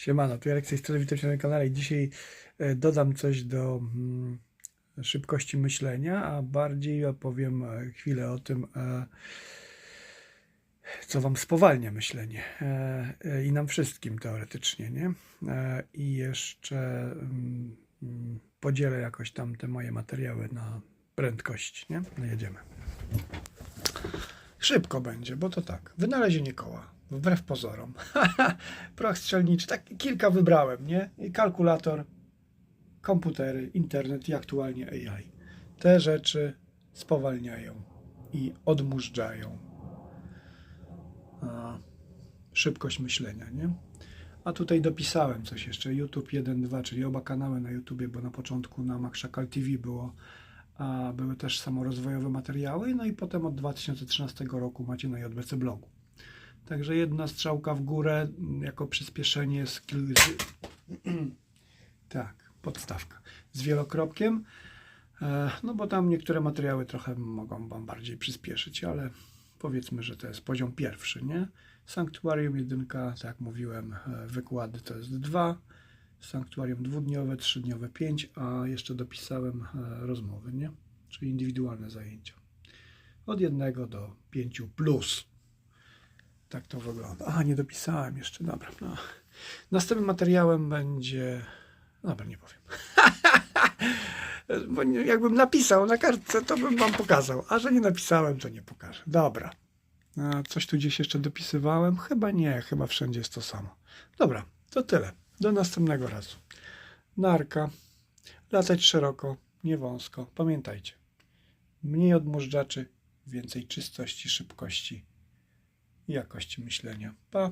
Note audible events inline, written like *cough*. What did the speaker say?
Siemano, tu Jarek z tej strony, witam Cię na kanale i dzisiaj e, dodam coś do mm, szybkości myślenia, a bardziej opowiem e, chwilę o tym, e, co Wam spowalnia myślenie i nam wszystkim teoretycznie, nie? I jeszcze mm, podzielę jakoś tam te moje materiały na prędkość, nie? No jedziemy. Szybko będzie, bo to tak. Wynalezienie koła. Wbrew pozorom. *laughs* Proch strzelniczy. Tak kilka wybrałem, nie? Kalkulator, komputery, internet i aktualnie AI. Te rzeczy spowalniają i odmurzczają a, szybkość myślenia, nie? A tutaj dopisałem coś jeszcze. YouTube 1.2, czyli oba kanały na YouTubie, bo na początku na Max Szakal TV było a były też samorozwojowe materiały, no i potem od 2013 roku macie na JBC blogu. Także jedna strzałka w górę m, jako przyspieszenie skill... *clears throat* tak, podstawka. Z wielokropkiem, e, no bo tam niektóre materiały trochę mogą Wam bardziej przyspieszyć, ale powiedzmy, że to jest poziom pierwszy, nie? Sanktuarium jedynka, tak jak mówiłem, e, wykłady to jest dwa, sanktuarium dwudniowe, trzydniowe pięć, a jeszcze dopisałem e, rozmowy, nie? Czyli indywidualne zajęcia. Od jednego do pięciu plus. Tak to wygląda. A, nie dopisałem jeszcze, dobra. No. Następnym materiałem będzie... Dobra, nie powiem. *laughs* Bo jakbym napisał na kartce, to bym wam pokazał. A że nie napisałem, to nie pokażę. Dobra. A coś tu gdzieś jeszcze dopisywałem? Chyba nie, chyba wszędzie jest to samo. Dobra, to tyle. Do następnego razu. Narka. Latać szeroko, nie wąsko. Pamiętajcie. Mniej odmóżdżaczy, więcej czystości, szybkości i jakości myślenia. Pa!